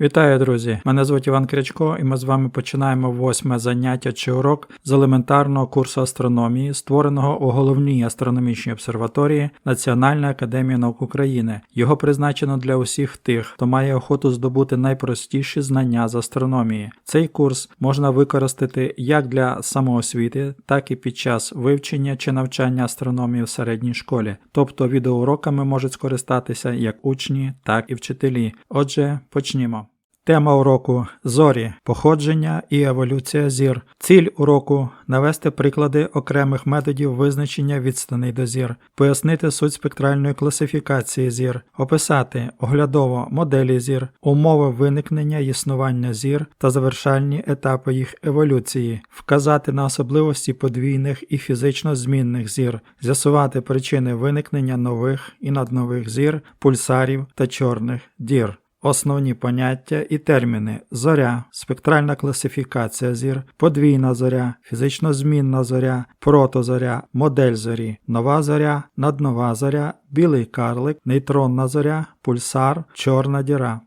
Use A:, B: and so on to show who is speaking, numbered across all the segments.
A: Вітаю, друзі! Мене звуть Іван Крячко, і ми з вами починаємо восьме заняття чи урок з елементарного курсу астрономії, створеного у головній астрономічній обсерваторії Національної академії наук України. Його призначено для усіх тих, хто має охоту здобути найпростіші знання з астрономії. Цей курс можна використати як для самоосвіти, так і під час вивчення чи навчання астрономії в середній школі. Тобто відеоуроками можуть скористатися як учні, так і вчителі. Отже, почнімо. Тема уроку зорі, походження і еволюція зір. Ціль уроку навести приклади окремих методів визначення відстаней до зір, пояснити суть спектральної класифікації зір, описати оглядово моделі зір, умови виникнення існування зір та завершальні етапи їх еволюції, вказати на особливості подвійних і фізично змінних зір, з'ясувати причини виникнення нових і наднових зір, пульсарів та чорних дір. Основні поняття і терміни зоря, спектральна класифікація зір, подвійна зоря, фізично змінна зоря, протозоря, модель зорі, нова зоря, наднова зоря, білий карлик, нейтронна зоря, пульсар, чорна діра.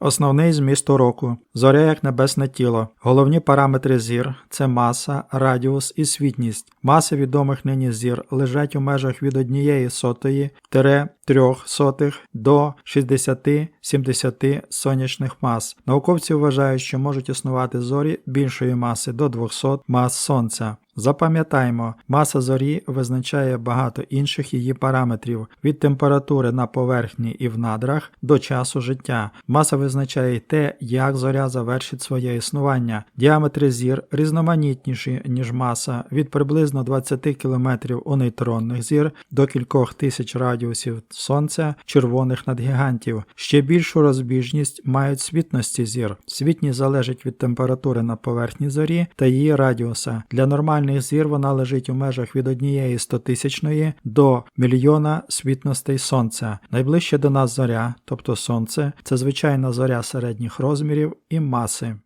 A: Основний зміст уроку. Зоря як небесне тіло. Головні параметри зір це маса, радіус і світність. Маси відомих нині зір лежать у межах від 1 сотої тире 3 сотих до 60-70 сонячних мас. Науковці вважають, що можуть існувати зорі більшої маси до 200 мас Сонця. Запам'ятаймо, маса зорі визначає багато інших її параметрів від температури на поверхні і в надрах до часу життя. Маса визначає й те, як зоря завершить своє існування. Діаметри зір різноманітніші, ніж маса, від приблизно 20 км у нейтронних зір до кількох тисяч радіусів Сонця червоних надгігантів. Ще більшу розбіжність мають світності зір. Світність залежить від температури на поверхні зорі та її радіуса. Для нормальних зір вона лежить у межах від однієї стотисячної до мільйона світностей Сонця. Найближче до нас зоря, тобто Сонце, це звичайна зоря середніх розмірів і маси.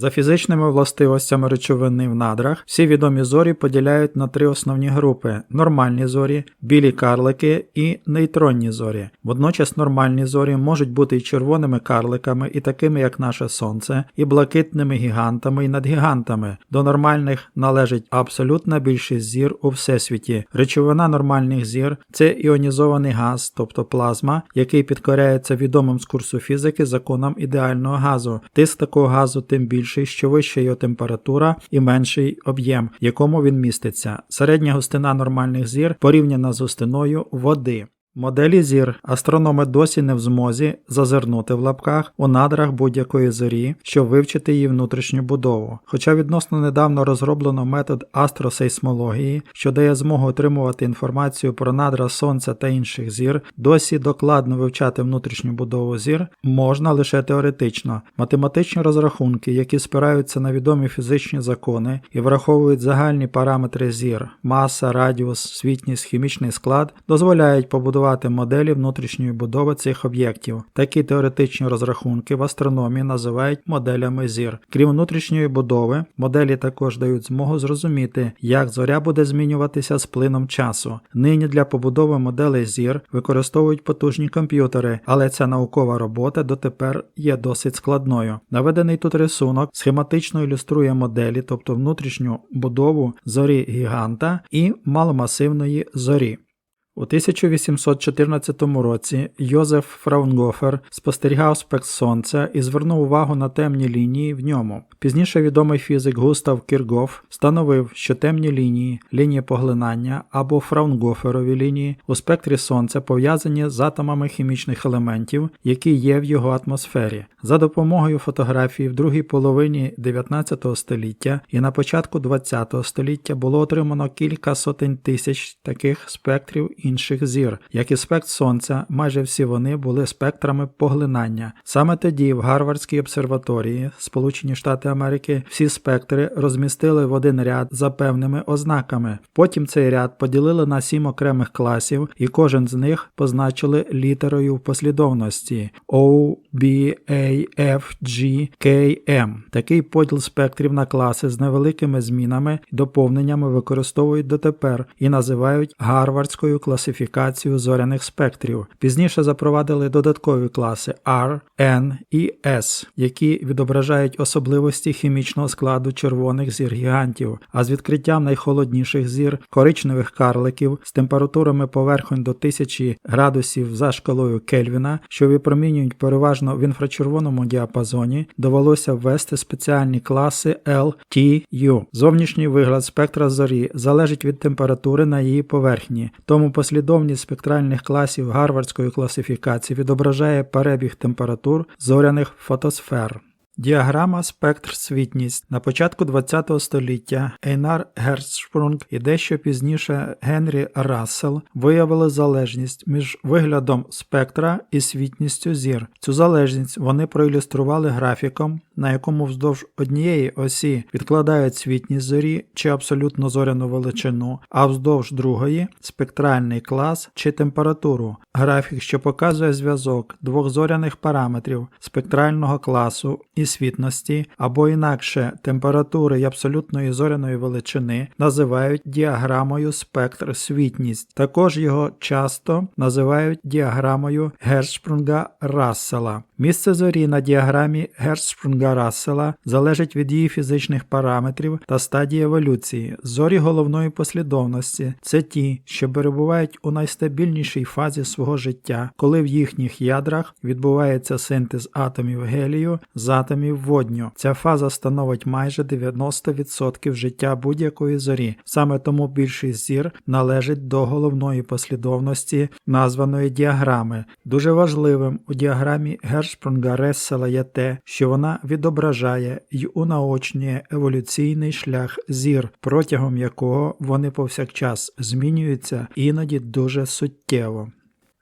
A: За фізичними властивостями речовини в надрах всі відомі зорі поділяють на три основні групи: нормальні зорі, білі карлики і нейтронні зорі. Водночас нормальні зорі можуть бути і червоними карликами, і такими, як наше Сонце, і блакитними гігантами і надгігантами. До нормальних належить абсолютна більшість зір у всесвіті. Речовина нормальних зір це іонізований газ, тобто плазма, який підкоряється відомим з курсу фізики законам ідеального газу. Тиск такого газу тим більше більший, що вища його температура і менший об'єм, в якому він міститься. Середня густина нормальних зір порівняна з густиною води. Моделі зір астрономи досі не в змозі зазирнути в лапках у надрах будь-якої зорі, щоб вивчити її внутрішню будову. Хоча відносно недавно розроблено метод астросейсмології, що дає змогу отримувати інформацію про надра Сонця та інших зір, досі докладно вивчати внутрішню будову зір можна лише теоретично. Математичні розрахунки, які спираються на відомі фізичні закони і враховують загальні параметри зір, маса, радіус, світність, хімічний склад, дозволяють побудувати моделі внутрішньої будови цих об'єктів. Такі теоретичні розрахунки в астрономії називають моделями зір. Крім внутрішньої будови, моделі також дають змогу зрозуміти, як зоря буде змінюватися з плином часу. Нині для побудови моделей зір використовують потужні комп'ютери, але ця наукова робота дотепер є досить складною. Наведений тут рисунок схематично ілюструє моделі, тобто внутрішню будову зорі гіганта і маломасивної зорі. У 1814 році Йозеф Фраунгофер спостерігав спект Сонця і звернув увагу на темні лінії в ньому. Пізніше відомий фізик Густав Кіргоф встановив, що темні лінії, лінії поглинання або фраунгоферові лінії у спектрі Сонця пов'язані з атомами хімічних елементів, які є в його атмосфері. За допомогою фотографії в другій половині 19 століття і на початку 20 століття було отримано кілька сотень тисяч таких спектрів інших зір. Як і спект Сонця, майже всі вони були спектрами поглинання. Саме тоді в Гарвардській обсерваторії, Сполучені Штати Америки, всі спектри розмістили в один ряд за певними ознаками. Потім цей ряд поділили на сім окремих класів, і кожен з них позначили літерою в послідовності O, B, A, F, G, K, M. Такий поділ спектрів на класи з невеликими змінами і доповненнями використовують дотепер і називають гарвардською класифікацією класифікацію зоряних спектрів. Пізніше запровадили додаткові класи R, N і S, які відображають особливості хімічного складу червоних зір гігантів, а з відкриттям найхолодніших зір коричневих карликів з температурами поверхонь до 1000 градусів за шкалою Кельвіна, що випромінюють переважно в інфрачервоному діапазоні, довелося ввести спеціальні класи L, T, U. Зовнішній вигляд спектра зорі залежить від температури на її поверхні, тому послідовність спектральних класів гарвардської класифікації відображає перебіг температур зоряних фотосфер. Діаграма спектр світність на початку ХХ століття Ейнар Герцшпрунг і дещо пізніше Генрі Рассел виявили залежність між виглядом спектра і світністю зір. Цю залежність вони проілюстрували графіком, на якому вздовж однієї осі відкладають світність зорі чи абсолютно зоряну величину, а вздовж другої спектральний клас чи температуру. Графік, що показує зв'язок двох зоряних параметрів спектрального класу і світності або інакше температури і абсолютної зоряної величини називають діаграмою спектр світність. Також його часто називають діаграмою Гершпрунга Рассела. Місце зорі на діаграмі Гершпрунга Рассела залежить від її фізичних параметрів та стадії еволюції. Зорі головної послідовності це ті, що перебувають у найстабільнішій фазі свого життя, коли в їхніх ядрах відбувається синтез атомів гелію з атомів водню. Ця фаза становить майже 90% життя будь-якої зорі. Саме тому більшість зір належить до головної послідовності названої діаграми. Дуже важливим у діаграмі Гершпрунга Рессела є те, що вона відображає й унаочнює еволюційний шлях зір, протягом якого вони повсякчас змінюються іноді дуже суттєво.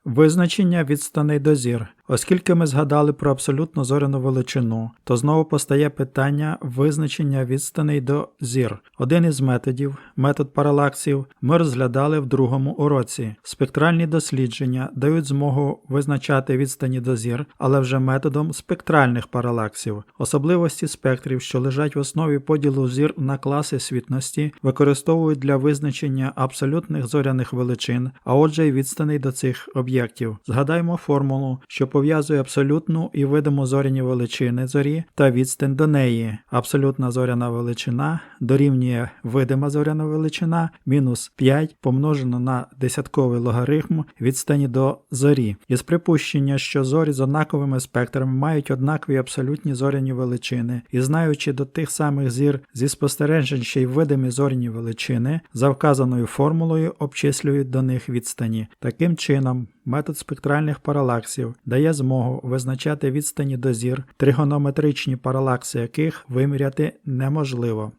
A: Визначення відстаней до зір. Оскільки ми згадали про абсолютно зоряну величину, то знову постає питання визначення відстаней до зір. Один із методів, метод паралаксів, ми розглядали в другому уроці. Спектральні дослідження дають змогу визначати відстані до зір, але вже методом спектральних паралаксів. Особливості спектрів, що лежать в основі поділу зір на класи світності, використовують для визначення абсолютних зоряних величин, а отже й відстаней до цих об'єктів. Згадаймо формулу, що пов'язує абсолютну і видиму зоряні величини зорі та відстань до неї. Абсолютна зоряна величина дорівнює видима зоряна величина мінус 5 помножено на десятковий логарифм відстані до зорі. Із припущення, що зорі з однаковими спектрами мають однакові абсолютні зоряні величини, і знаючи до тих самих зір зі спостережень ще й видимі зоряні величини, за вказаною формулою обчислюють до них відстані. Таким чином, метод спектральних паралаксів дає змогу визначати відстані до зір, тригонометричні паралакси яких виміряти неможливо.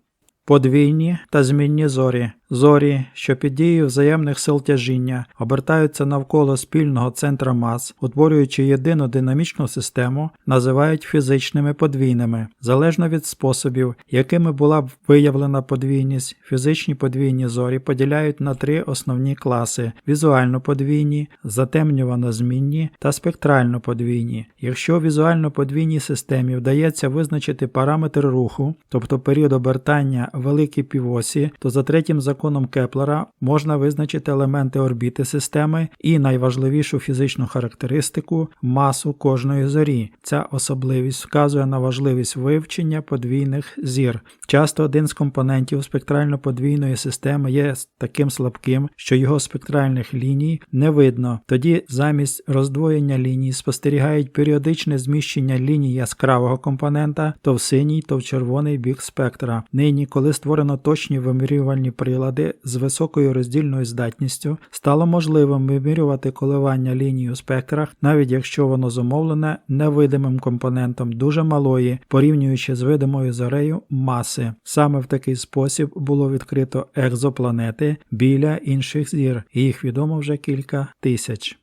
A: Подвійні та змінні зорі Зорі, що під дією взаємних сил тяжіння обертаються навколо спільного центра мас, утворюючи єдину динамічну систему, називають фізичними подвійними. Залежно від способів, якими була б виявлена подвійність, фізичні подвійні зорі поділяють на три основні класи: візуально подвійні, затемнювано змінні та спектрально подвійні. Якщо візуально подвійній системі вдається визначити параметр руху, тобто період обертання великій півосі, то за третім законом Кеплера можна визначити елементи орбіти системи і найважливішу фізичну характеристику масу кожної зорі. Ця особливість вказує на важливість вивчення подвійних зір. Часто один з компонентів спектрально-подвійної системи є таким слабким, що його спектральних ліній не видно. Тоді замість роздвоєння ліній спостерігають періодичне зміщення ліній яскравого компонента то в синій, то в червоний бік спектра. Нині, коли створено точні вимірювальні прилади з високою роздільною здатністю стало можливим вимірювати коливання лінії у спектрах, навіть якщо воно зумовлене невидимим компонентом дуже малої, порівнюючи з видимою зорею маси. Саме в такий спосіб було відкрито екзопланети біля інших зір, їх відомо вже кілька тисяч.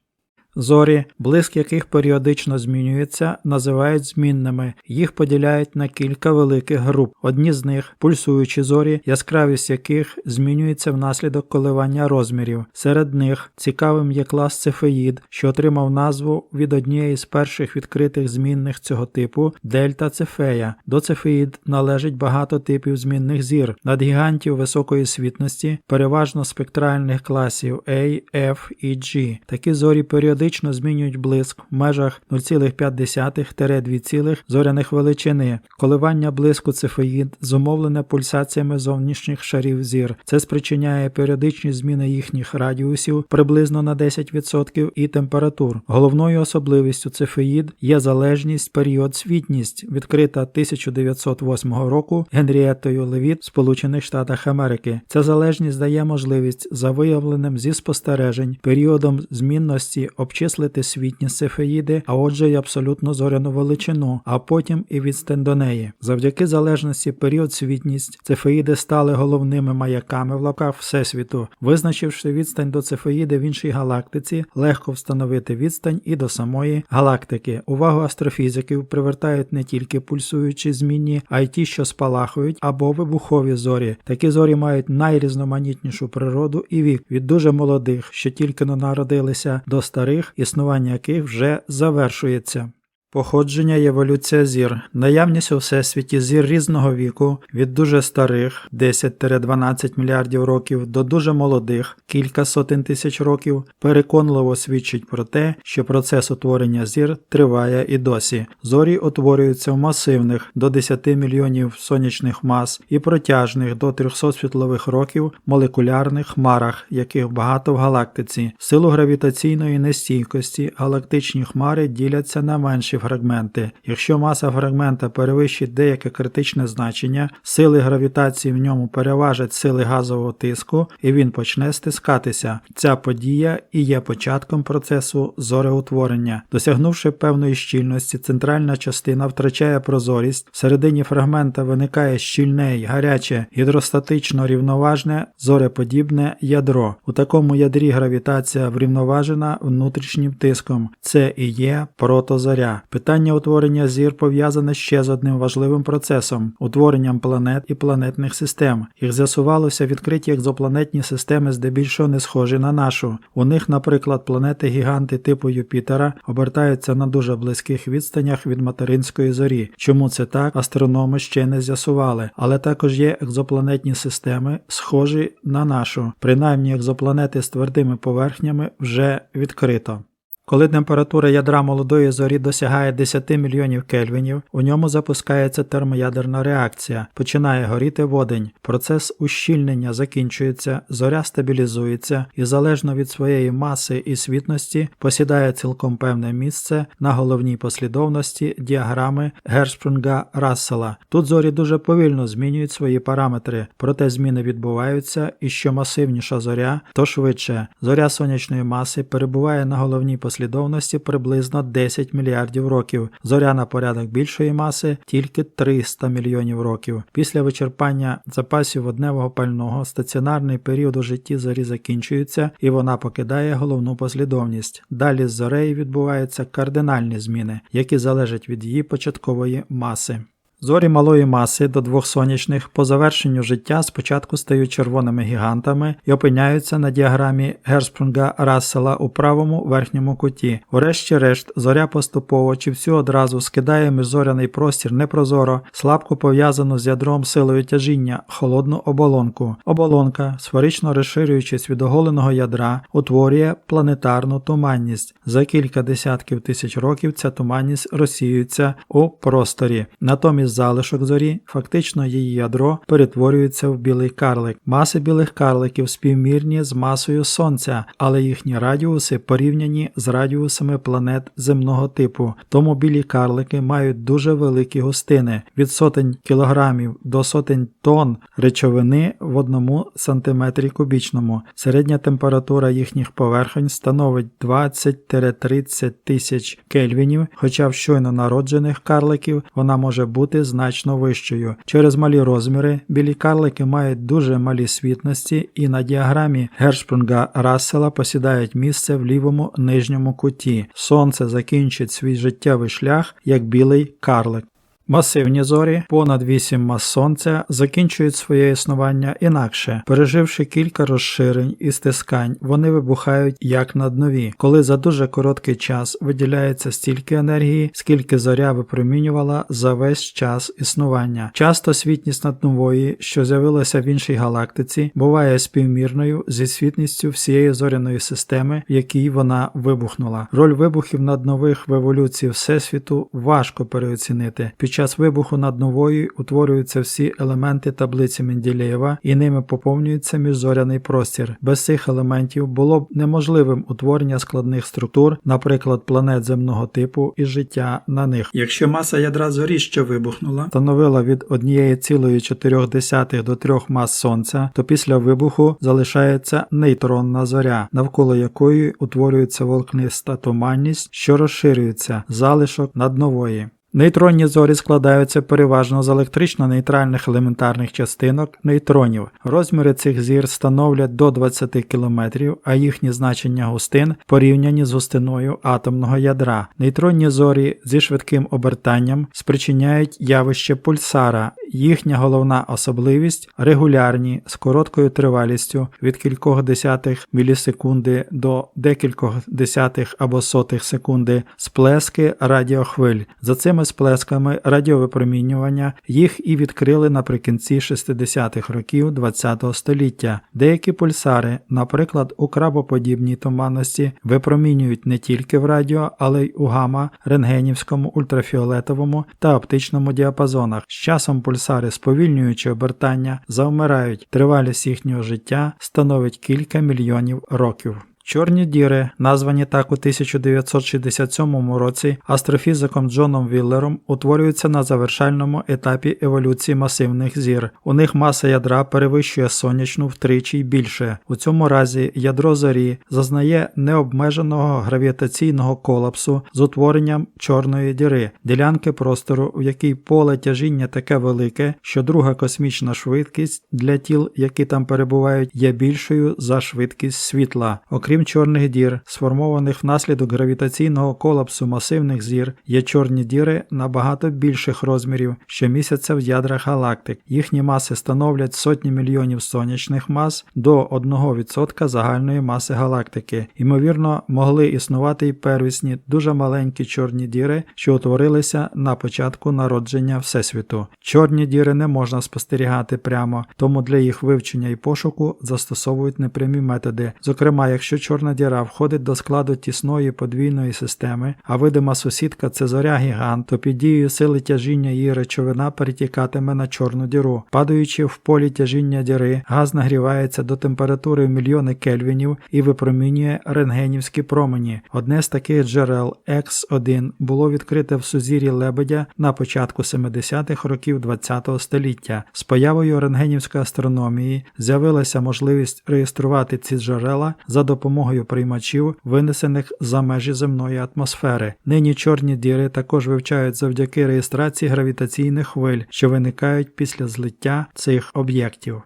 A: Зорі, блиск яких періодично змінюється, називають змінними. Їх поділяють на кілька великих груп. Одні з них пульсуючі зорі, яскравість яких змінюється внаслідок коливання розмірів. Серед них цікавим є клас цефеїд, що отримав назву від однієї з перших відкритих змінних цього типу дельта цефея. До цефеїд належить багато типів змінних зір, надгігантів високої світності, переважно спектральних класів A, F і G. Такі зорі періодично змінюють блиск в межах 0,5-2 зоряних величини. Коливання блиску цефеїд зумовлене пульсаціями зовнішніх шарів зір. Це спричиняє періодичні зміни їхніх радіусів приблизно на 10% і температур. Головною особливістю цефеїд є залежність період світність, відкрита 1908 року Генрієтою Левіт в Сполучених Штатах Америки. Ця залежність дає можливість за виявленим зі спостережень періодом змінності обчислити світність цефеїди, а отже й абсолютно зоряну величину, а потім і відстань до неї. Завдяки залежності період світність цефеїди стали головними маяками в лапках Всесвіту. Визначивши відстань до цефеїди в іншій галактиці, легко встановити відстань і до самої галактики. Увагу астрофізиків привертають не тільки пульсуючі змінні, а й ті, що спалахують або вибухові зорі. Такі зорі мають найрізноманітнішу природу і вік від дуже молодих, що тільки но народилися, до старих, існування яких вже завершується. Походження і еволюція зір. Наявність у всесвіті зір різного віку від дуже старих 10-12 мільярдів років до дуже молодих кілька сотень тисяч років переконливо свідчить про те, що процес утворення зір триває і досі. Зорі утворюються в масивних до 10 мільйонів сонячних мас і протяжних до 300 світлових років молекулярних хмарах, яких багато в галактиці. В силу гравітаційної нестійкості галактичні хмари діляться на менші фрагменти. Якщо маса фрагмента перевищить деяке критичне значення, сили гравітації в ньому переважать сили газового тиску, і він почне стискатися. Ця подія і є початком процесу зореутворення. Досягнувши певної щільності, центральна частина втрачає прозорість, всередині фрагмента виникає щільне й гаряче, гідростатично рівноважне, зореподібне ядро. У такому ядрі гравітація врівноважена внутрішнім тиском. Це і є протозоря. Питання утворення зір пов'язане ще з одним важливим процесом утворенням планет і планетних систем. Їх з'ясувалося відкриті екзопланетні системи здебільшого не схожі на нашу. У них, наприклад, планети-гіганти типу Юпітера обертаються на дуже близьких відстанях від материнської зорі. Чому це так, астрономи ще не з'ясували, але також є екзопланетні системи, схожі на нашу. Принаймні екзопланети з твердими поверхнями вже відкрито. Коли температура ядра молодої зорі досягає 10 мільйонів кельвінів, у ньому запускається термоядерна реакція, починає горіти водень. Процес ущільнення закінчується, зоря стабілізується і залежно від своєї маси і світності посідає цілком певне місце на головній послідовності діаграми Гершпрунга Рассела. Тут зорі дуже повільно змінюють свої параметри, проте зміни відбуваються, і що масивніша зоря, то швидше. Зоря сонячної маси перебуває на головній послідовності послідовності приблизно 10 мільярдів років, зоря на порядок більшої маси тільки 300 мільйонів років. Після вичерпання запасів водневого пального стаціонарний період у житті зорі закінчується і вона покидає головну послідовність. Далі з зорею відбуваються кардинальні зміни, які залежать від її початкової маси. Зорі малої маси до двох сонячних по завершенню життя спочатку стають червоними гігантами і опиняються на діаграмі Герспрунга Рассела у правому верхньому куті. Урешті-решт, зоря поступово чи всю одразу скидає міжзоряний простір непрозоро, слабко пов'язану з ядром силою тяжіння, холодну оболонку. Оболонка, сферично розширюючись від оголеного ядра, утворює планетарну туманність. За кілька десятків тисяч років ця туманність розсіюється у просторі. Натомість залишок зорі, фактично її ядро перетворюється в білий карлик. Маси білих карликів співмірні з масою Сонця, але їхні радіуси порівняні з радіусами планет земного типу. Тому білі карлики мають дуже великі густини від сотень кілограмів до сотень тонн речовини в одному сантиметрі кубічному. Середня температура їхніх поверхень становить 20-30 тисяч кельвінів, хоча в щойно народжених карликів вона може бути значно вищою. Через малі розміри білі карлики мають дуже малі світності і на діаграмі Гершпрунга Рассела посідають місце в лівому нижньому куті. Сонце закінчить свій життєвий шлях як білий карлик. Масивні зорі, понад 8 мас сонця, закінчують своє існування інакше. Переживши кілька розширень і стискань, вони вибухають як наднові, коли за дуже короткий час виділяється стільки енергії, скільки зоря випромінювала за весь час існування. Часто світність наднової, що з'явилася в іншій галактиці, буває співмірною зі світністю всієї зоряної системи, в якій вона вибухнула. Роль вибухів наднових в еволюції Всесвіту важко переоцінити. Під час вибуху над новою утворюються всі елементи таблиці Менделєєва і ними поповнюється міжзоряний простір. Без цих елементів було б неможливим утворення складних структур, наприклад, планет земного типу і життя на них. Якщо маса ядра зорі, що вибухнула, становила від 1,4 до 3 мас сонця, то після вибуху залишається нейтронна зоря, навколо якої утворюється волкниста туманність, що розширюється залишок наднової. Нейтронні зорі складаються переважно з електрично-нейтральних елементарних частинок нейтронів. Розміри цих зір становлять до 20 км, а їхні значення густин порівняні з густиною атомного ядра. Нейтронні зорі зі швидким обертанням спричиняють явище пульсара. Їхня головна особливість регулярні з короткою тривалістю від кількох десятих мілісекунди до декількох десятих або сотих секунди сплески радіохвиль. За цими сплесками радіовипромінювання їх і відкрили наприкінці 60-х років ХХ століття. Деякі пульсари, наприклад, у крабоподібній туманності, випромінюють не тільки в радіо, але й у гама, рентгенівському, ультрафіолетовому та оптичному діапазонах. З часом пульсари, сповільнюючи обертання, завмирають. Тривалість їхнього життя становить кілька мільйонів років. Чорні діри, названі так у 1967 році астрофізиком Джоном Віллером, утворюються на завершальному етапі еволюції масивних зір. У них маса ядра перевищує сонячну втричі й більше. У цьому разі ядро зорі зазнає необмеженого гравітаційного колапсу з утворенням чорної діри, ділянки простору, в якій поле тяжіння таке велике, що друга космічна швидкість для тіл, які там перебувають, є більшою за швидкість світла. Окрім чорних дір, сформованих внаслідок гравітаційного колапсу масивних зір, є чорні діри набагато більших розмірів, що місяця в ядрах галактик. Їхні маси становлять сотні мільйонів сонячних мас до 1% загальної маси галактики. Ймовірно, могли існувати й первісні дуже маленькі чорні діри, що утворилися на початку народження Всесвіту. Чорні діри не можна спостерігати прямо, тому для їх вивчення і пошуку застосовують непрямі методи. Зокрема, якщо чорна діра входить до складу тісної подвійної системи, а видима сусідка це зоря гігант, то під дією сили тяжіння її речовина перетікатиме на чорну діру. Падаючи в полі тяжіння діри, газ нагрівається до температури в мільйони кельвінів і випромінює рентгенівські промені. Одне з таких джерел X1 було відкрите в сузір'ї Лебедя на початку 70-х років ХХ століття. З появою рентгенівської астрономії з'явилася можливість реєструвати ці джерела за допомогою приймачів, винесених за межі земної атмосфери. Нині чорні діри також вивчають завдяки реєстрації гравітаційних хвиль, що виникають після злиття цих об'єктів.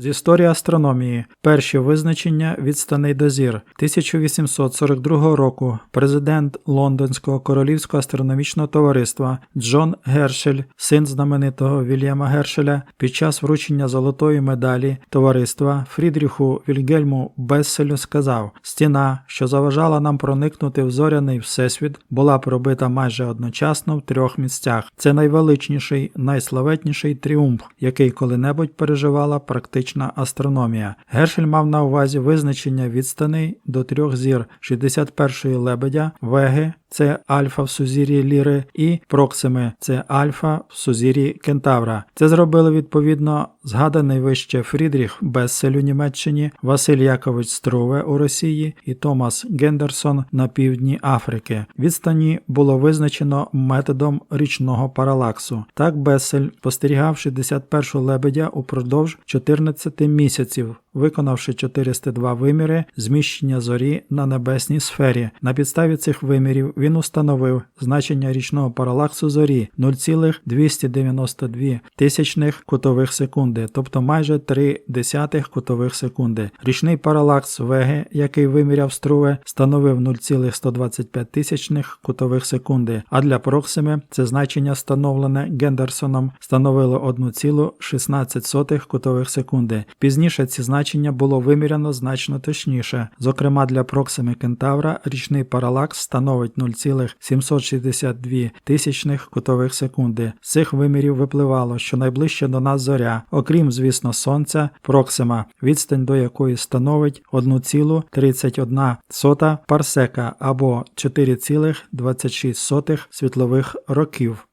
A: З історії астрономії перші визначення відстаней до зір 1842 року президент Лондонського королівського астрономічного товариства Джон Гершель, син знаменитого Вільяма Гершеля, під час вручення золотої медалі товариства Фрідріху Вільгельму Бесселю сказав: стіна, що заважала нам проникнути в зоряний всесвіт, була пробита майже одночасно в трьох місцях. Це найвеличніший, найславетніший тріумф, який коли-небудь переживала практично космічна астрономія. Гершель мав на увазі визначення відстаней до трьох зір 61-ї лебедя, Веги, це Альфа в сузір'ї Ліри, і Проксими це Альфа в сузір'ї Кентавра. Це зробили відповідно згаданий вище Фрідріх Бессель у Німеччині, Василь Якович Струве у Росії і Томас Гендерсон на півдні Африки. Відстані було визначено методом річного паралаксу. Так Бессель спостерігав 61-шу лебедя упродовж 14 11 місяців, виконавши 402 виміри зміщення зорі на небесній сфері. На підставі цих вимірів він установив значення річного паралаксу зорі 0,292 тисячних кутових секунди, тобто майже 3 десятих кутових секунди. Річний паралакс Веги, який виміряв Струве, становив 0,125 тисячних кутових секунди, а для Проксими це значення встановлене Гендерсоном становило 1,16 кутових секунди. Пізніше ці значення було виміряно значно точніше. Зокрема, для Проксими Кентавра річний паралакс становить 0,762 тисячних кутових секунди. З цих вимірів випливало, що найближче до нас зоря, окрім, звісно, Сонця, Проксима, відстань до якої становить 1,31 парсека або 4,26 світлових років.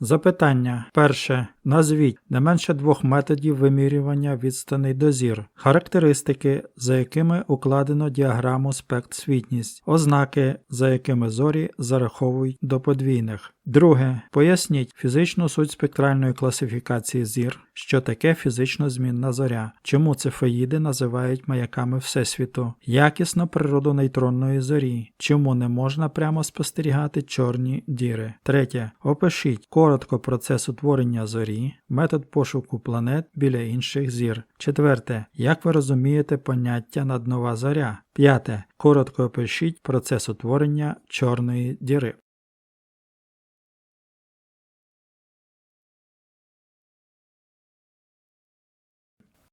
A: Запитання. Перше. Назвіть не менше двох методів вимірювання відстаней до зір, характеристики, за якими укладено діаграму спект-світність, ознаки, за якими зорі зараховують до подвійних. Друге. Поясніть фізичну суть спектральної класифікації зір, що таке фізично змінна зоря, чому цефеїди називають маяками Всесвіту, якісно природу нейтронної зорі, чому не можна прямо спостерігати чорні діри. Третє. Опишіть коротко процес утворення зорі, метод пошуку планет біля інших зір. Четверте. Як ви розумієте поняття наднова зоря? П'яте. Коротко опишіть процес утворення чорної діри.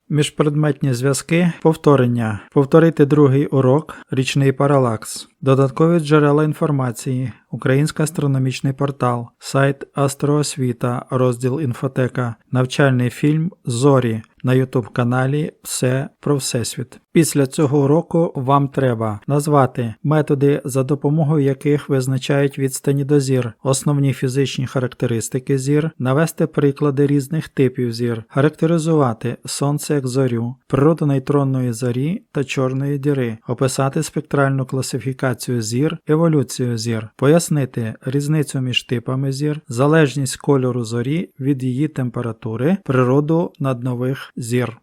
A: Міжпредметні зв'язки, повторення, повторити другий урок, річний паралакс, додаткові джерела інформації, Український астрономічний портал, сайт Астроосвіта, розділ інфотека, навчальний фільм Зорі на YouTube каналі Все про Всесвіт. Після цього уроку вам треба назвати методи, за допомогою яких визначають відстані до зір, основні фізичні характеристики зір, навести приклади різних типів зір, характеризувати сонце як зорю, природу нейтронної зорі та чорної діри, описати спектральну класифікацію зір, еволюцію зір, пояснити різницю між типами зір, залежність кольору зорі від її температури, природу наднових зір.